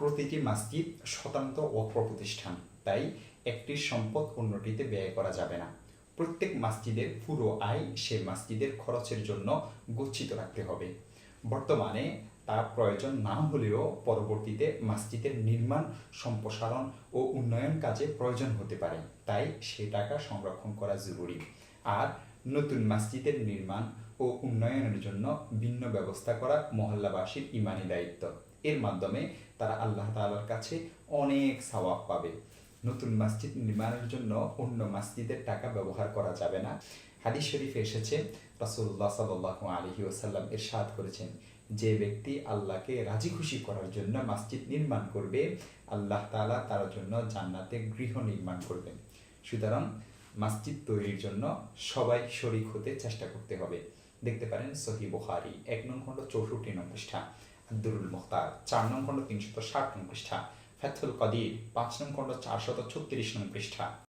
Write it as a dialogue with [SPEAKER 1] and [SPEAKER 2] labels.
[SPEAKER 1] প্রতিটি মসজিদ স্বতন্ত্র ওয়াক্ফ প্রতিষ্ঠান, তাই একটি সম্পদ অন্যটিতে ব্যয় করা যাবে না। প্রত্যেক মসজিদের পুরো আয় সে মাসজিদের খরচের জন্য গচ্ছিত রাখতে হবে। বর্তমানে তা প্রয়োজন না হলেও পরবর্তীতে মাসজিদের নির্মাণ, সম্প্রসারণ ও উন্নয়ন কাজে প্রয়োজন হতে পারে, তাই সে টাকা সংরক্ষণ করা জরুরি। আর নতুন মাসজিদের নির্মাণ ও উন্নয়নের জন্য ভিন্ন ব্যবস্থা করা মহল্লাবাসীর ইমানি দায়িত্ব। এর মাধ্যমে তারা আল্লাহ তাআলার কাছে অনেক সওয়াব পাবে। নতুন মসজিদ নির্মাণের জন্য অন্য মসজিদের টাকা ব্যবহার করা যাবে না। হাদিস শরীফে এসেছে, রাসূলুল্লাহ সাল্লাল্লাহু আলাইহি ওয়াসাল্লাম ইরশাদ করেছেন, যে ব্যক্তি আল্লাহকে রাজি খুশি করার জন্য মসজিদ নির্মাণ করবে, আল্লাহ তাআলা তার জন্য জান্নাতে গৃহ নির্মাণ করবেন। সুতরাং মসজিদ তৈরির জন্য সবাই শরিক হতে চেষ্টা করতে হবে। দেখতে পারেন সহি বুখারি, এক নং খণ্ড চৌষট্টি নং পৃষ্ঠা। আব্দুল মুখতার, চার নং খণ্ড তিনশত ষাট নং পৃষ্ঠা। ফেথুল কদির, পাঁচ নং খণ্ড চারশত ছত্রিশ নং পৃষ্ঠা।